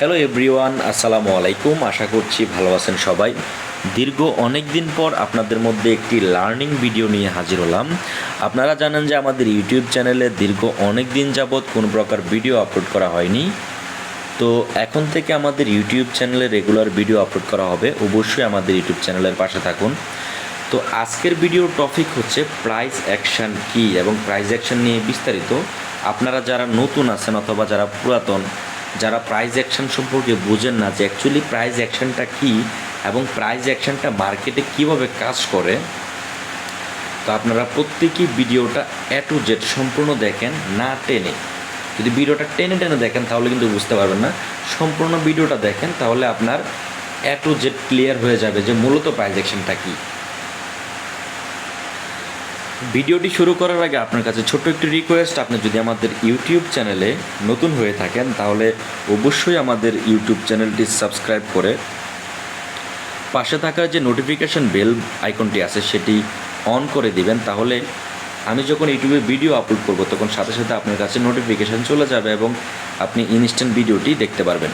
Hello everyone আসসালামু আলাইকুম। আশা করছি ভালো আছেন সবাই। দীর্ঘ অনেক দিন পর আপনাদের মধ্যে একটি লার্নিং ভিডিও নিয়ে হাজির হলাম। আপনারা জানেন যে আমাদের ইউটিউব চ্যানেলে দীর্ঘ অনেক দিন যাবৎ কোনো প্রকার ভিডিও আপলোড করা হয়নি। তো এখন থেকে আমাদের ইউটিউব চ্যানেলে রেগুলার ভিডিও আপলোড করা হবে। অবশ্যই আমাদের ইউটিউব চ্যানেলের পাশে থাকুন। তো আজকের ভিডিওর টপিক হচ্ছে প্রাইস অ্যাকশন কি এবং প্রাইস অ্যাকশন নিয়ে বিস্তারিত। আপনারা যারা নতুন আছেন অথবা যারা পুরাতন যারা প্রাইস অ্যাকশন সম্পর্কে বোঝেন না যে অ্যাকচুয়ালি প্রাইস অ্যাকশনটা কী এবং প্রাইস অ্যাকশনটা মার্কেটে কীভাবে কাজ করে, তো আপনারা প্রত্যেকেই ভিডিওটা এ টু জেড সম্পূর্ণ দেখেন, না টেনে। যদি ভিডিওটা টেনে টেনে দেখেন তাহলে কিন্তু বুঝতে পারবেন না। সম্পূর্ণ ভিডিওটা দেখেন তাহলে আপনার এ টু জেড ক্লিয়ার হয়ে যাবে যে মূলত প্রাইস অ্যাকশনটা কী। ভিডিওটি শুরু করার আগে আপনার কাছে ছোট্ট একটি রিকোয়েস্ট আপনি যদি আমাদের ইউটিউব চ্যানেলে নতুন হয়ে থাকেন, তাহলে অবশ্যই আমাদের ইউটিউব চ্যানেলটি সাবস্ক্রাইব করে পাশে থাকা যে নোটিফিকেশন বেল আইকনটি আছে, সেটি অন করে দিবেন। তাহলে আমি যখন ইউটিউবে ভিডিও আপলোড করব, তখন সাথে সাথে আপনার কাছে নোটিফিকেশান চলে যাবে এবং আপনি ইনস্ট্যান্ট ভিডিওটি দেখতে পারবেন।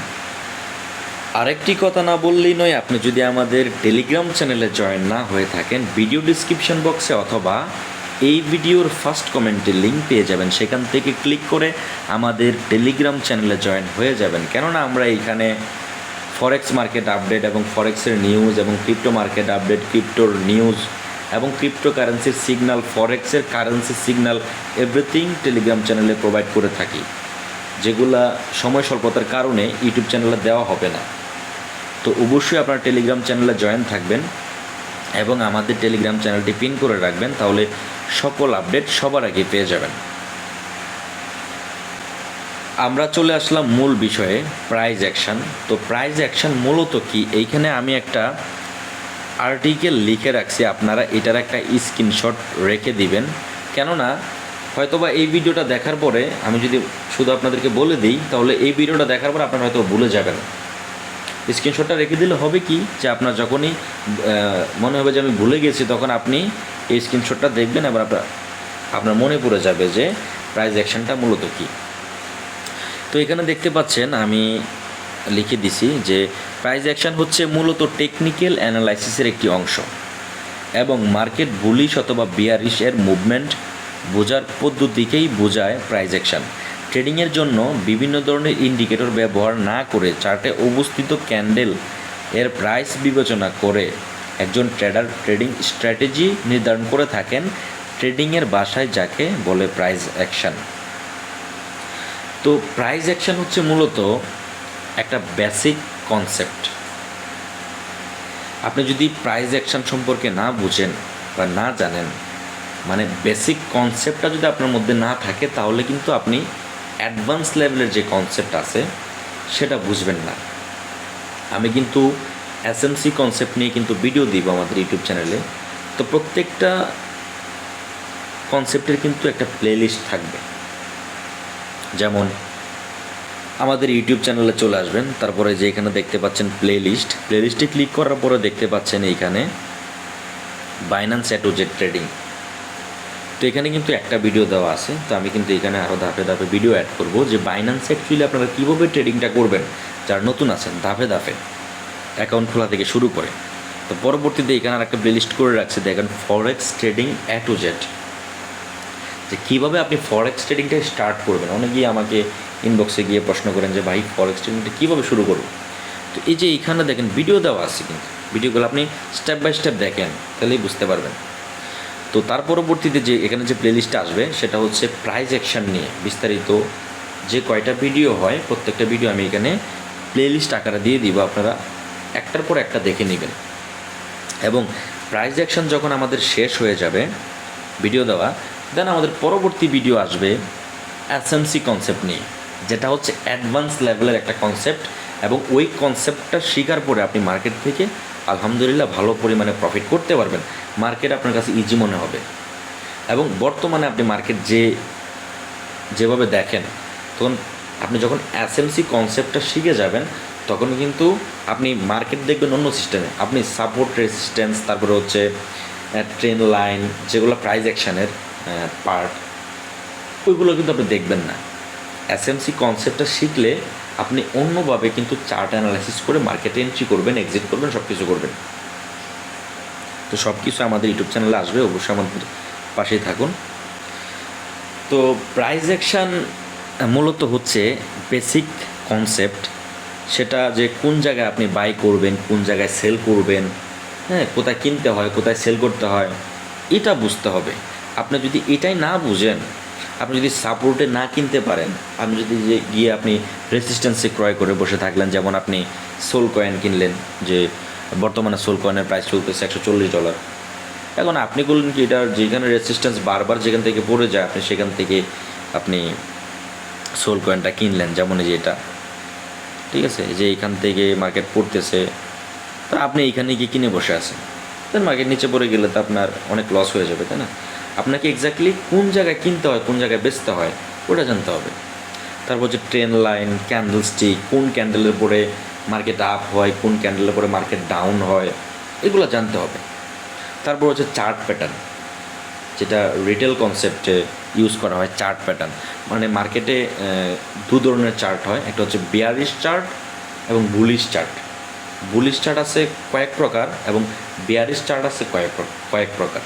আরেকটি কথা না বললেই নয়, আপনি যদি আমাদের টেলিগ্রাম চ্যানেলে জয়েন না হয়ে থাকেন ভিডিও ডিসক্রিপশন বক্সে অথবা এই ভিডিওর ফার্স্ট কমেন্টের লিঙ্ক পেয়ে যাবেন। সেখান থেকে ক্লিক করে আমাদের টেলিগ্রাম চ্যানেলে জয়েন হয়ে যাবেন। কেননা আমরা এইখানে ফরেক্স মার্কেট আপডেট এবং ফরেক্সের নিউজ এবং ক্রিপ্টো মার্কেট আপডেট ক্রিপ্টোর নিউজ এবং ক্রিপ্টো কারেন্সির সিগন্যাল ফরেক্সের কারেন্সির সিগনাল এভরিথিং টেলিগ্রাম চ্যানেলে প্রোভাইড করে থাকি। যেগুলা সময় স্বল্পতার কারণে ইউটিউব চ্যানেলে দেওয়া হবে না। তো অবশ্যই আপনার টেলিগ্রাম চ্যানেলে জয়েন থাকবেন এবং আমাদের টেলিগ্রাম চ্যানেলটি পিন করে রাখবেন। তাহলে সকল আপডেট সবার আগে পেয়ে যাবেন। আমরা চলে আসলাম মূল বিষয়ে প্রাইজ অ্যাকশন তো প্রাইজ অ্যাকশন মূলত কি? এইখানে আমি একটা আর্টিকেল লিখে রাখছি, আপনারা এটার একটা স্ক্রিনশট রেখে দিবেন। কেননা, হয়তোবা এই ভিডিওটা দেখার পরে, আমি যদি শুধু আপনাদেরকে বলে দিই, তাহলে এই ভিডিওটা দেখার পর আপনারা হয়তো ভুলে যাবেন। স্ক্রিনশটটা রেখে দিলে হবে কি যে আপনার যখনই মনে হবে যে আমি ভুলে গেছি, তখন আপনি এই স্ক্রিনশটটা দেখবেন, এবার আপনার আপনার মনে পড়ে যাবে যে প্রাইজ অ্যাকশনটা মূলত কী। তো এখানে দেখতে পাচ্ছেন, আমি লিখে দিছি যে প্রাইজ অ্যাকশন হচ্ছে মূলত টেকনিক্যাল অ্যানালাইসিসের একটি অংশ এবং মার্কেট বুলিশ অথবা বিয়ারিশ এর মুভমেন্ট বোঝার পদ্ধতিকেই বোঝায় প্রাইজ অ্যাকশন ট্রেডিংয়ের জন্য বিভিন্ন ধরনের ইন্ডিকেটর ব্যবহার না করে চার্টে অবস্থিত ক্যান্ডেল এর প্রাইস বিবেচনা করে একজন ট্রেডার ট্রেডিং স্ট্র্যাটেজি নির্ধারণ করে থাকেন ট্রেডিংয়ের বাসায় যাকে বলে প্রাইজ অ্যাকশন। তো প্রাইজ অ্যাকশন হচ্ছে মূলত একটা বেসিক কনসেপ্ট। আপনি যদি প্রাইজ অ্যাকশন সম্পর্কে না বুঝেন বা না জানেন মানে বেসিক কনসেপ্টটা যদি আপনার মধ্যে না থাকে, তাহলে কিন্তু আপনি অ্যাডভান্স লেভেলের যে কনসেপ্ট আছে, সেটা বুঝবেন না। আমি কিন্তু এসএমসি কনসেপ্ট নিয়ে কিন্তু ভিডিও দিব আমাদের ইউটিউব চ্যানেলে তো প্রত্যেকটা কনসেপ্টের কিন্তু একটা প্লেলিস্ট থাকবে। যেমন আমাদের ইউটিউব চ্যানেলে চলে আসবেন, তারপরে যে এখানে দেখতে পাচ্ছেন প্লে লিস্ট প্লে লিস্টে ক্লিক করার পরে দেখতে পাচ্ছেন এইখানে বাইন্যান্স অ্যাটোজেট ট্রেডিং এখানে কিন্তু একটা ভিডিও দেওয়া আছে। তো আমি কিন্তু এখানে আরও ধাপে ধাপে ভিডিও অ্যাড করব যে বাইন্যান্স অ্যাকচুয়ালি আপনারা কীভাবে ট্রেডিংটা করবেন, যারা নতুন আছেন, ধাপে ধাপে অ্যাকাউন্ট খোলা থেকে শুরু করে। তো পরবর্তীতে এখানে আর একটা প্লে লিস্ট করে রাখছে, দেখেন ফরেক্স ট্রেডিং অ্যাটোজেট যে কীভাবে আপনি ফরেক্স ট্রেডিংটা স্টার্ট করবেন? অনেকেই আমাকে ইনবক্সে গিয়ে প্রশ্ন করেন যে, ভাই ফরেক্স ট্রেডিংটা কীভাবে শুরু করব? তো এই যে এইখানে দেখেন ভিডিও দেওয়া আছে কিন্তু। ভিডিওগুলো আপনি স্টেপ বাই স্টেপ দেখেন, তাহলেই বুঝতে পারবেন। তো তার পরবর্তীতে যে এখানে যে প্লেলিস্টটা আসবে, সেটা হচ্ছে প্রাইজ অ্যাকশন নিয়ে। বিস্তারিত যে কয়টা ভিডিও হয়, প্রত্যেকটা ভিডিও আমি এখানে প্লেলিস্ট আকারে দিয়ে দিব, আপনারা একটার পর একটা দেখে নেবেন। এবং প্রাইজ অ্যাকশন যখন আমাদের শেষ হয়ে যাবে ভিডিও দেওয়া দেন আমাদের পরবর্তী ভিডিও আসবে এসএমসি কনসেপ্ট নিয়ে, যেটা হচ্ছে অ্যাডভান্স লেভেলের একটা কনসেপ্ট এবং ওই কনসেপ্টটা শিকার পরে আপনি মার্কেট থেকে আলহামদুলিল্লাহ ভালো পরিমাণে প্রফিট করতে পারবেন। মার্কেট আপনার কাছে ইজি মনে হবে। এবং বর্তমানে আপনি মার্কেট যে, যেভাবে দেখেন, তখন আপনি যখন এসএমসি কনসেপ্টটা শিখে যাবেন, তখন কিন্তু আপনি মার্কেট দেখবেন অন্য সিস্টেমে আপনি সাপোর্ট রেসিস্ট্যান্স তারপরে হচ্ছে ট্রেন লাইন যেগুলো প্রাইজ অ্যাকশানের পার্ট ওইগুলো কিন্তু আপনি দেখবেন না। এসএমসি কনসেপ্টটা শিখলে আপনি অন্যভাবে কিন্তু চার্ট অ্যানালাইসিস করে মার্কেটে এন্ট্রি করবেন এক্সিট করবেন সব কিছু করবেন। তো সব কিছু আমাদের ইউটিউব চ্যানেলে আসবে, অবশ্যই আমাদের পাশেই থাকুন। তো প্রাইজ অ্যাকশান মূলত হচ্ছে বেসিক কনসেপ্ট সেটা যে কোন জায়গায় আপনি বাই করবেন, কোন জায়গায় সেল করবেন হ্যাঁ কোথায় কিনতে হয়, কোথায় সেল করতে হয়, এটা বুঝতে হবে। আপনি যদি এটাই না বুঝেন, আপনি যদি সাপোর্টে না কিনতে পারেন, আপনি যদি যে গিয়ে আপনি রেসিস্ট্যান্সে ক্রয় করে বসে থাকলেন, যেমন আপনি সোল কয়েন কিনলেন, যে বর্তমানে সোল কয়েনের প্রাইস চলতেছে একশো চল্লিশ ডলার এখন আপনি বললেন কি, এটা যেখানে রেসিস্ট্যান্স বারবার যেখান থেকে পড়ে যায়, আপনি সেখান থেকে আপনি সোল কয়েনটা কিনলেন, যেমন এই যে এটা। ঠিক আছে? যে এইখান থেকে মার্কেট পড়তেছে, তা আপনি এইখানে গিয়ে কিনে বসে আছেন। তার মার্কেট নিচে পড়ে গেলে তো আপনার অনেক লস হয়ে যাবে, তাই না? আপনাকে এক্স্যাক্টলি কোন জায়গায় কিনতে হয়, কোন জায়গায় বেচতে হয়, ওটা জানতে হবে। তারপর হচ্ছে ট্রেন লাইন ক্যান্ডেল স্টিক কোন ক্যান্ডেলের পরে মার্কেট আপ হয়, কোন ক্যান্ডেলের পরে মার্কেট ডাউন হয়, এগুলো জানতে হবে। তারপর হচ্ছে চার্ট প্যাটার্ন যেটা রিটেল কনসেপ্টে ইউজ করা হয় চার্ট প্যাটার্ন মানে মার্কেটে দু ধরনের চার্ট হয়, একটা হচ্ছে বিয়ারিশ চার্ট এবং বুলিশ চার্ট বুলিশ চার্ট আছে কয়েক প্রকার এবং বিয়ারিশ চার্ট আছে কয়েক কয়েক প্রকার।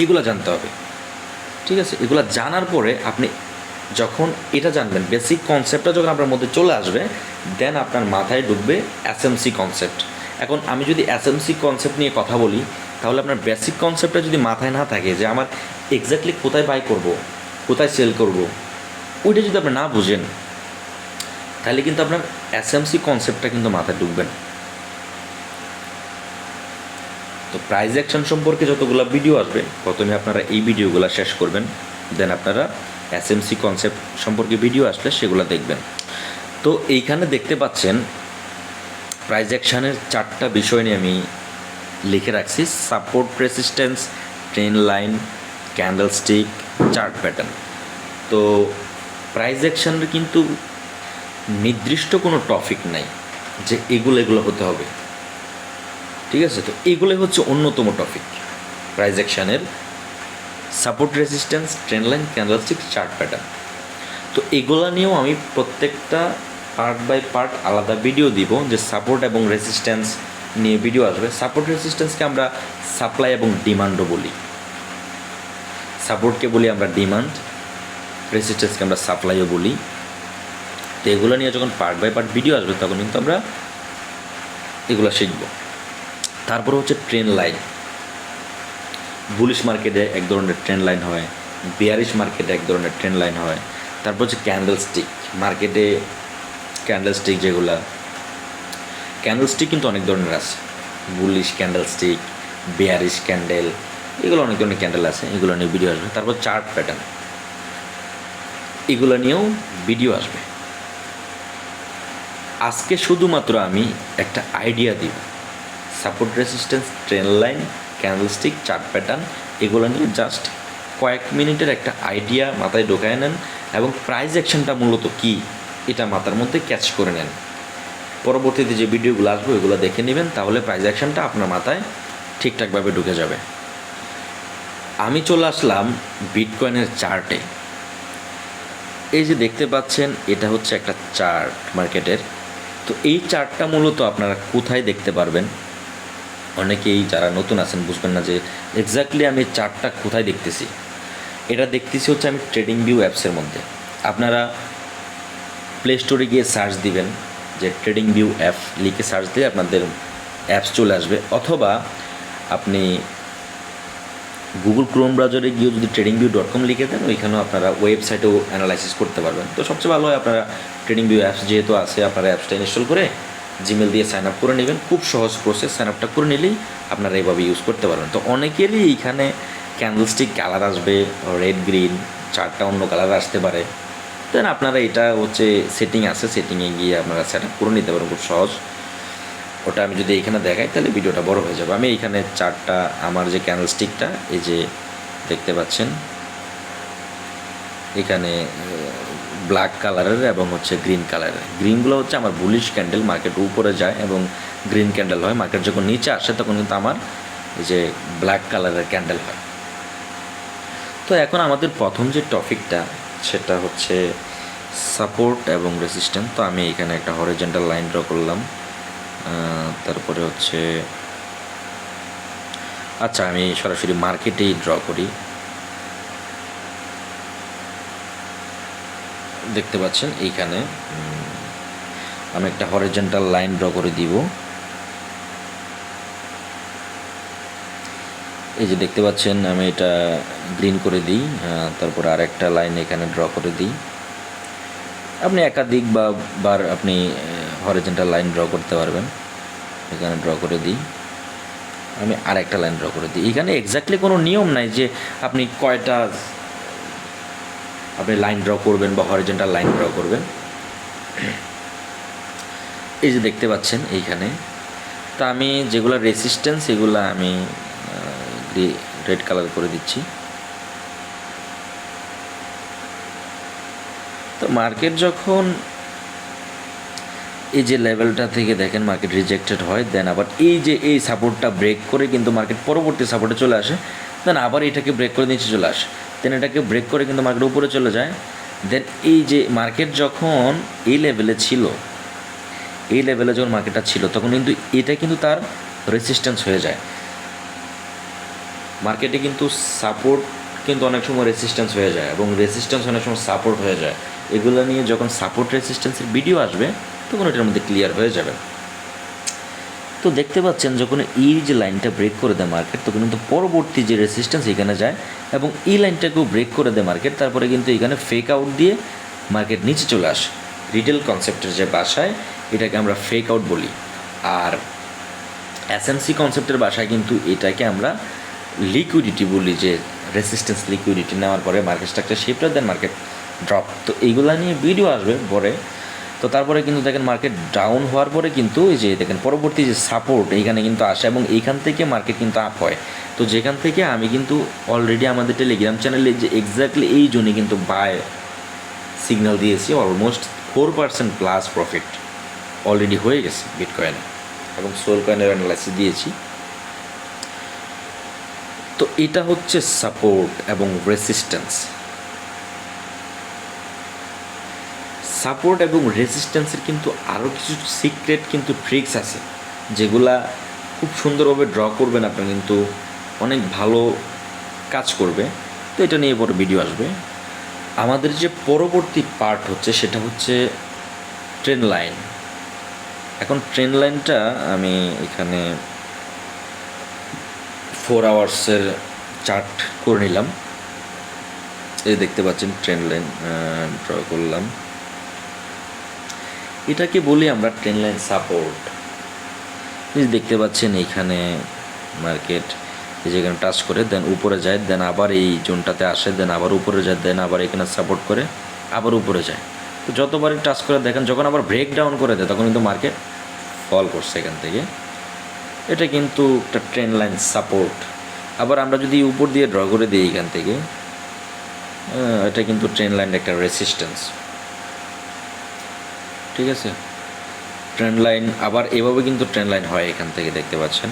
এইগুলো জানতে হবে। ঠিক আছে? এগুলো জানার পরে আপনি যখন এটা জানবেন বেসিক কনসেপ্টটা যখন আপনার মধ্যে চলে আসবে দেন আপনার মাথায় ঢুকবে এসএমসি কনসেপ্ট এখন আমি যদি এসএমসি কনসেপ্ট নিয়ে কথা বলি, তাহলে আপনার বেসিক কনসেপ্টটা যদি মাথায় না থাকে যে আমার এক্স্যাক্টলি কোথায় বাই করব, কোথায় সেল করব, ওইটা যদি আপনি না বুঝেন, তাহলে কিন্তু আপনার এসএমসি কনসেপ্টটা কিন্তু মাথায় ঢুকবে না। তো প্রাইজ অ্যাকশন সম্পর্কে যতগুলো ভিডিও আসবে, প্রথমে আপনারা এই ভিডিওগুলো শেষ করবেন দেন আপনারা এসএমসি কনসেপ্ট সম্পর্কে ভিডিও আসলে সেগুলো দেখবেন। তো এইখানে দেখতে পাচ্ছেন প্রাইজ অ্যাকশানের চারটা বিষয় নিয়ে আমি লিখে রাখছি। Support resistance trend line candlestick chart pattern তো প্রাইজ অ্যাকশানের কিন্তু নির্দিষ্ট কোনো টপিক নাই যে এগুলো এগুলো হতে হবে। ঠিক আছে? তো এগুলোই হচ্ছে অন্যতম topic price অ্যাকশানের support resistance trend line candlestick chart pattern তো এগুলো নিয়েও আমি প্রত্যেকটা পার্ট বাই পার্ট আলাদা ভিডিও দিব যে সাপোর্ট এবং রেজিস্ট্যান্স নিয়ে ভিডিও আসবে। সাপোর্ট রেজিস্ট্যান্সকে আমরা সাপ্লাই এবং ডিমান্ডও বলি। সাপোর্টকে বলি আমরা ডিমান্ড রেজিস্ট্যান্সকে আমরা সাপ্লাইও বলি। তো এগুলো নিয়ে যখন পার্ট বাই পার্ট ভিডিও আসবে, তখন কিন্তু আমরা এগুলো শিখব। তারপর হচ্ছে ট্রেন লাইন বুলিশ মার্কেটে এক ধরনের ট্রেন লাইন হয় বিয়ারিশ মার্কেটে এক ধরনের ট্রেন লাইন হয়। তারপর হচ্ছে ক্যান্ডেল স্টিক মার্কেটে ক্যান্ডেল স্টিক যেগুলা ক্যান্ডেল স্টিক কিন্তু অনেক ধরনের আছে। Bullish candle stick bearish candle এগুলো অনেক ধরনের ক্যান্ডেল আছে, এগুলো নিয়ে ভিডিও আসবে। তারপর চার্ট প্যাটার্ন এগুলো নিয়েও ভিডিও আসবে। আজকে শুধুমাত্র আমি একটা আইডিয়া দিব। Support resistance trend line candlestick chart pattern এগুলো নিয়ে জাস্ট কয়েক মিনিটের একটা আইডিয়া মাথায় ঢোকায় নেন এবং প্রাইজ অ্যাকশনটা মূলত কী, এটা মাথার মধ্যে ক্যাচ করে নেন। পরবর্তীতে যে ভিডিওগুলো আসবে, ওইগুলো দেখে নেবেন, তাহলে প্রাইজ অ্যাকশনটা আপনার মাথায় ঠিকঠাকভাবে ঢুকে যাবে। আমি চলে আসলাম বিটকয়েনের চার্টে এই যে দেখতে পাচ্ছেন, এটা হচ্ছে একটা চার্ট মার্কেটের তো এই চার্টটা মূলত আপনারা কোথায় দেখতে পারবেন? অনেকেই যারা নতুন আছেন বুঝবেন না যে এক্স্যাক্টলি আমি চার্টটা কোথায় দেখতেছি। এটা দেখতেছি হচ্ছে আমি ট্রেডিং ভিউ অ্যাপসের মধ্যে। আপনারা প্লে স্টোরে গিয়ে সার্চ দিবেন যে ট্রেডিং ভিউ অ্যাপ লিখে সার্চ দিয়ে আপনাদের অ্যাপস চলে আসবে। অথবা আপনি গুগল ক্রোম ব্রাউজারে গিয়েও যদি ট্রেডিং ভিউ ডট কম লিখে দেন, ওইখানেও আপনারা ওয়েবসাইটেও অ্যানালাইসিস করতে পারবেন। তো সবচেয়ে ভালো হয় আপনারা ট্রেডিং ভিউ অ্যাপস যেহেতু আছে, আপনারা অ্যাপসটা ইনস্টল করে জিমেল দিয়ে সাইন আপ করে নেবেন। খুব সহজ প্রসেস সাইন আপটা করে নিলেই আপনারা এইভাবে ইউজ করতে পারবেন। তো অনেকেরই এইখানে ক্যান্ডেলস্টিক কালার আসবে রেড গ্রিন চারটা অন্য কালার আসতে পারে। দেন আপনারা এটা হচ্ছে সেটিং আছে সেটিংয়ে গিয়ে আপনারা সেট আপ করে নিতে পারেন খুব সহজ। ওটা আমি যদি এখানে দেখাই, তাহলে ভিডিওটা বড় হয়ে যাবে। আমি এইখানে চারটা, আমার যে ক্যান্ডেল স্টিকটা এই যে দেখতে পাচ্ছেন এখানে ব্ল্যাক কালারের এবং হচ্ছে গ্রিন কালারের গ্রিনগুলো হচ্ছে আমার বুলিশ ক্যান্ডেল মার্কেট উপরে যায় এবং গ্রিন ক্যান্ডেল হয়। মার্কেট যখন নিচে আসে তখন কিন্তু আমার এই যে ব্ল্যাক কালারের ক্যান্ডেল হয়। তো এখন আমাদের প্রথম যে টপিকটা সেটা হচ্ছে সাপোর্ট এবং রেসিস্ট্যান্স তো আমি এখানে একটা হরিজেন্টাল লাইন ড্র করলাম। তারপরে হচ্ছে আচ্ছা আমি সরাসরি মার্কেটেই ড্র করি। দেখতে পাচ্ছেন এইখানে। আমি একটা হরিজেন্টাল লাইন ড্র করে দিব। এই যে দেখতে পাচ্ছেন আমি এটা গ্রিন করে দিই আহ, তারপর আর একটা লাইন এখানে ড্র করে দিই। আপনি একাধিক বা বার আপনি হরিজেন্টাল লাইন ড্র করতে পারবেন। এখানে ড্র করে দিই। আমি আর একটা লাইন ড্র করে দিই। এখানে এক্স্যাক্টলি কোনো নিয়ম নাই যে আপনি কয়টা আপনি লাইন ড্র করবেন বা হরিজেন্টাল লাইন ড্র করবেন। এই যে দেখতে পাচ্ছেন এইখানে। তা আমি যেগুলো রেসিস্ট্যান্স এগুলো আমি রেড কালার করে দিচ্ছি। তো মার্কেট যখন এই যে লেভেলটা থেকে দেখেন মার্কেট রিজেক্টেড হয় দেন আবার এই যে এই সাপোর্টটা ব্রেক করে কিন্তু মার্কেট পরবর্তী সাপোর্টে চলে আসে দেন আবার এটাকে ব্রেক করে নিচে চলে আসে। দেন এটাকে ব্রেক করে কিন্তু মার্কেট উপরে চলে যায়। দেন এই যে মার্কেট যখন এই লেভেলে ছিল, এই লেভেলে যখন মার্কেটটা ছিল, তখন কিন্তু এটা কিন্তু তার রেসিস্ট্যান্স হয়ে যায়। মার্কেটে কিন্তু সাপোর্ট কিন্তু অনেক সময় রেসিস্ট্যান্স হয়ে যায় এবং রেসিস্ট্যান্স অনেক সময় সাপোর্ট হয়ে যায়। এগুলো নিয়ে যখন সাপোর্ট রেসিস্ট্যান্সের ভিডিও আসবে, তখন এটার মধ্যে ক্লিয়ার হয়ে যাবে। তো দেখতে পাচ্ছেন যখন এই যে লাইনটা ব্রেক করে দেয় মার্কেট তখন কিন্তু পরবর্তী যে রেসিস্ট্যান্স এখানে যায় এবং এই লাইনটাকেও ব্রেক করে দেয় মার্কেট তারপরে কিন্তু এখানে ফেক আউট দিয়ে মার্কেট নিচে চলে আসে। রিটেল কনসেপ্টের যে বাসায়, এটাকে আমরা ফেক আউট বলি। আর এসএমসি কনসেপ্টের বাসায় কিন্তু এটাকে আমরা লিকুইডিটি বলি যে রেসিস্ট্যান্স লিকুইডিটি নেওয়ার পরে মার্কেট স্ট্রাকচার শেপটা দেন মার্কেট ড্রপ তো এইগুলা নিয়ে ভিডিও আসবে পরে। তো তারপরে কিন্তু দেখেন মার্কেট ডাউন হওয়ার পরে কিন্তু এই যে দেখেন পরবর্তী যে সাপোর্ট এইখানে কিন্তু আসে এবং এইখান থেকে মার্কেট কিন্তু আপ হয়। তো যেখান থেকে আমি কিন্তু অলরেডি আমাদের টেলিগ্রাম চ্যানেলে যে এক্স্যাক্টলি এই জন্যই কিন্তু বাই সিগন্যাল দিয়েছি almost four percent plus profit already হয়ে গেছে বিটকয়েনে এবং সোল কয়েনের অ্যানালাইসিস দিয়েছি। তো এটা হচ্ছে সাপোর্ট এবং রেসিস্ট্যান্স সাপোর্ট এবং রেসিস্ট্যান্সের কিন্তু আরও কিছু সিক্রেট কিন্তু ট্রিক্স আছে, যেগুলা খুব সুন্দরভাবে ড্র করবেন আপনি কিন্তু অনেক ভালো কাজ করবে। তো এটা নিয়ে পরে ভিডিও আসবে। আমাদের যে পরবর্তী পার্ট হচ্ছে সেটা হচ্ছে ট্রেন লাইন এখন ট্রেন লাইনটা আমি এখানে ফোর আওয়ার্সের চার্ট করে নিলাম। এই দেখতে পাচ্ছেন ট্রেন লাইন ড্র করলাম। এটাকে বলি আমরা ট্রেন লাইন সাপোর্ট দেখতে পাচ্ছেন এইখানে মার্কেট এই যেখানে টাচ করে দেন উপরে যায় দেন আবার এই জোনটাতে আসে দেন আবার উপরে যায় দেন আবার এখানে সাপোর্ট করে, আবার উপরে যায়। তো যতবারই টাচ করে দেখেন, যখন আবার ব্রেক ডাউন করে দেয়, তখন কিন্তু মার্কেট ফল করছে এখান থেকে। এটা কিন্তু একটা ট্রেন লাইন সাপোর্ট আবার আমরা যদি উপর দিয়ে ড্র করে দিই এখান থেকে এটা কিন্তু ট্রেন লাইন একটা রেসিস্ট্যান্স ঠিক আছে? ট্রেন লাইন আবার এভাবে কিন্তু ট্রেন লাইন হয় এখান থেকে দেখতে পাচ্ছেন।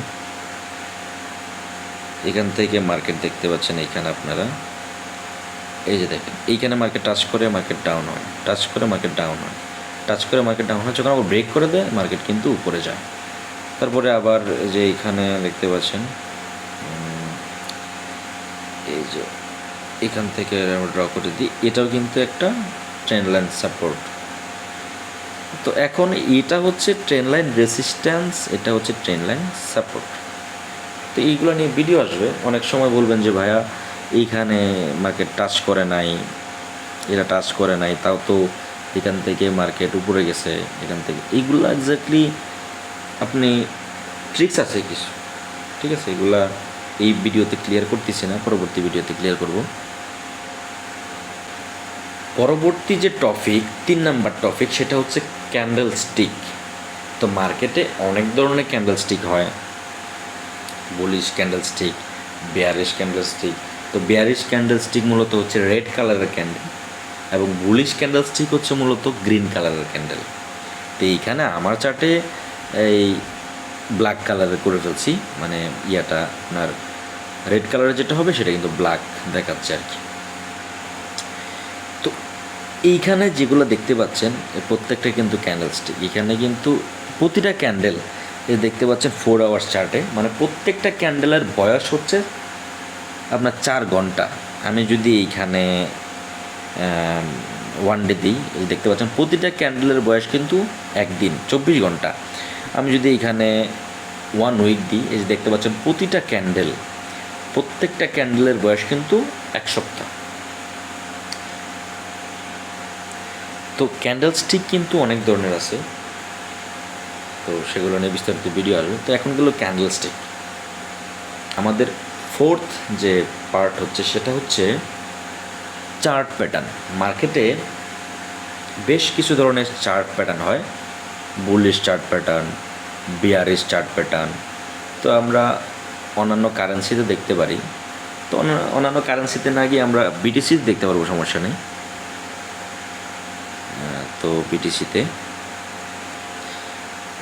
এখান থেকে মার্কেট দেখতে পাচ্ছেন এইখানে আপনারা। এই যে দেখেন, এইখানে মার্কেট টাচ করে মার্কেট ডাউন হয়। টাচ করে মার্কেট ডাউন হয়। টাচ করে মার্কেট ডাউন হয় যখন আবার ব্রেক করে দেয় মার্কেট কিন্তু উপরে যায়। তারপরে আবার যে এইখানে দেখতে পাচ্ছেন এই যে এখান থেকে আমরা ড্র করে দিই। এটাও কিন্তু একটা ট্রেন্ড লাইন সাপোর্ট তো এখন এটা হচ্ছে ট্রেন লাইন রেসিস্ট্যান্স এটা হচ্ছে ট্রেন লাইন সাপোর্ট তো এইগুলো নিয়ে ভিডিও আসবে। অনেক সময় বলবেন যে, ভাইয়া, এইখানে মার্কেট টাচ করে নাই, এরা টাচ করে নাই, তাও তো এখান থেকে মার্কেট উপরে গেছে, এখান থেকে। এইগুলো এক্স্যাক্টলি আপনি ট্রিক্স আছে কিছু, ঠিক আছে? এগুলা এই ভিডিওতে ক্লিয়ার করতেছি না, পরবর্তী ভিডিওতে ক্লিয়ার করব। পরবর্তী যে টপিক তিন নাম্বার টপিক সেটা হচ্ছে ক্যান্ডেল স্টিক তো মার্কেটে অনেক ধরনের ক্যান্ডেল স্টিক হয়। Bullish candle stick bearish candle stick তো বেয়ারিশ ক্যান্ডেল স্টিক মূলত হচ্ছে রেড কালারের ক্যান্ডেল এবং বুলিশ ক্যান্ডেল স্টিক হচ্ছে মূলত গ্রিন কালারের ক্যান্ডেল তো এইখানে আমার চার্টে এই ব্ল্যাক কালারের করে ফেলছি মানে ইয়াটা আপনার রেড কালারের যেটা হবে সেটা কিন্তু ব্ল্যাক দেখাচ্ছে আর কি। এইখানে যেগুলো দেখতে পাচ্ছেন প্রত্যেকটা কিন্তু ক্যান্ডেল স্টিক এখানে কিন্তু প্রতিটা ক্যান্ডেল দেখতে পাচ্ছেন ফোর আওয়ার্স চার্টে মানে প্রত্যেকটা ক্যান্ডেলের বয়স হচ্ছে আপনার চার ঘণ্টা। আমি যদি এইখানে ওয়ান ডে দিই দেখতে পাচ্ছেন প্রতিটা ক্যান্ডেলের বয়স কিন্তু একদিন, চব্বিশ ঘণ্টা। আমি যদি এইখানে ওয়ান উইক দিই, এই যে দেখতে পাচ্ছেন প্রতিটা ক্যান্ডেল প্রত্যেকটা ক্যান্ডেলের বয়স কিন্তু এক সপ্তাহ। তো ক্যান্ডেল স্টিক কিন্তু অনেক ধরনের আছে। তো সেগুলো নিয়ে বিস্তারিত ভিডিও আসবে। তো এখন গেলো ক্যান্ডেল স্টিক আমাদের ফোর্থ যে পার্ট হচ্ছে, সেটা হচ্ছে চার্ট প্যাটার্ন মার্কেটে বেশ কিছু ধরনের চার্ট প্যাটার্ন হয়। Bullish chart pattern bearish chart pattern তো আমরা অন্যান্য কারেন্সিতে দেখতে পারি। তো অন্যান্য কারেন্সিতে না গিয়ে আমরা বিটিসিতে দেখতে পারব, সমস্যা নেই। তো বিটিসিতে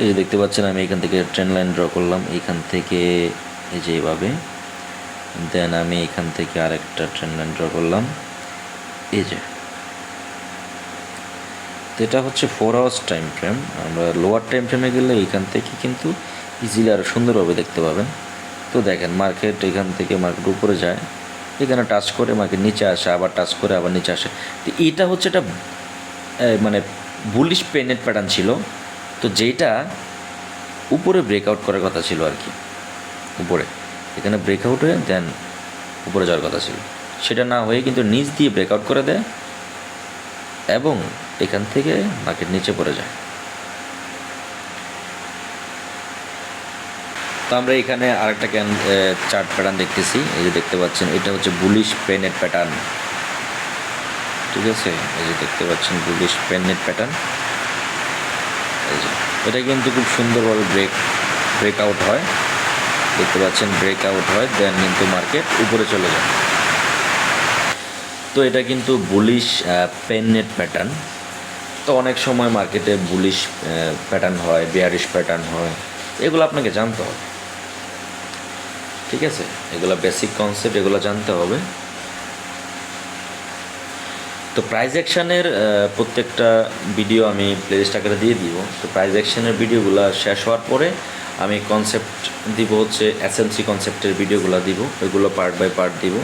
এই যে দেখতে পাচ্ছেন, আমি এখান থেকে ট্রেন লাইন ড্র করলাম এইখান থেকে এই যে এইভাবে দেন আমি এখান থেকে আরেকটা ট্রেন লাইন ড্র করলাম, এই যে। তো এটা হচ্ছে ফোর আওয়ার্স টাইম ফ্রেম আমরা লোয়ার টাইম ফ্রেমে গেলে এইখান থেকে কিন্তু ইজিলি আরও সুন্দরভাবে দেখতে পাবেন। তো দেখেন মার্কেট এখান থেকে মার্কেট উপরে যায়। এখানে টাচ করে মার্কেট নিচে আসে, আবার টাচ করে আবার নিচে আসে। তো এটা হচ্ছে একটা মানে বুলিশ পেনেট প্যাটার্ন ছিল, তো যেটা উপরে ব্রেকআউট করার কথা ছিল আর কি, উপরে। এখানে ব্রেকআউট হয়ে দেন উপরে যাওয়ার কথা ছিল। সেটা না হয়ে কিন্তু নিচ দিয়ে ব্রেকআউট করে দেয় এবং এখান থেকে মার্কেট নিচে পড়ে যায়। তো আমরা এখানে আরেকটা ক্যান চার্ট প্যাটার্ন দেখতেছি, এই যে দেখতে পাচ্ছেন, এটা হচ্ছে বুলিশ পেনেট প্যাটার্ন ঠিক আছে? এই যে দেখতে পাচ্ছেন বুলিশ পেনেট প্যাটার্ন এই যে, এটা কিন্তু খুব সুন্দরভাবে ব্রেক ব্রেকআউট হয়। দেখতে পাচ্ছেন ব্রেকআউট হয় দেন কিন্তু মার্কেট উপরে চলে যায়। তো এটা কিন্তু বুলিশ পেন নেট প্যাটার্ন তো অনেক সময় মার্কেটে বুলিশ প্যাটার্ন হয় বেয়ারিশ প্যাটার্ন হয়। এগুলো আপনাকে জানতে হবে। ঠিক আছে? এগুলো বেসিক কনসেপ্ট এগুলো জানতে হবে। তো প্রাইজ অ্যাকশানের প্রত্যেকটা ভিডিও আমি প্লেলিস্ট আকারে দিয়ে দিব। তো প্রাইজ অ্যাকশানের ভিডিওগুলো শেষ হওয়ার পরে আমি কনসেপ্ট দিব হচ্ছে এসএমসি কনসেপ্টের ভিডিওগুলো দিব। ওইগুলো পার্ট বাই পার্ট দিব।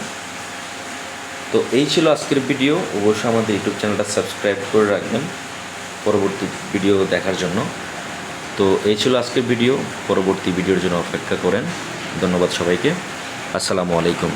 তো এই ছিল আজকের ভিডিও অবশ্যই আমাদের ইউটিউব চ্যানেলটা সাবস্ক্রাইব করে রাখবেন পরবর্তী ভিডিও দেখার জন্য। তো এই ছিল আজকের ভিডিও পরবর্তী ভিডিওর জন্য অপেক্ষা করেন। ধন্যবাদ সবাইকে। আসসালামু আলাইকুম।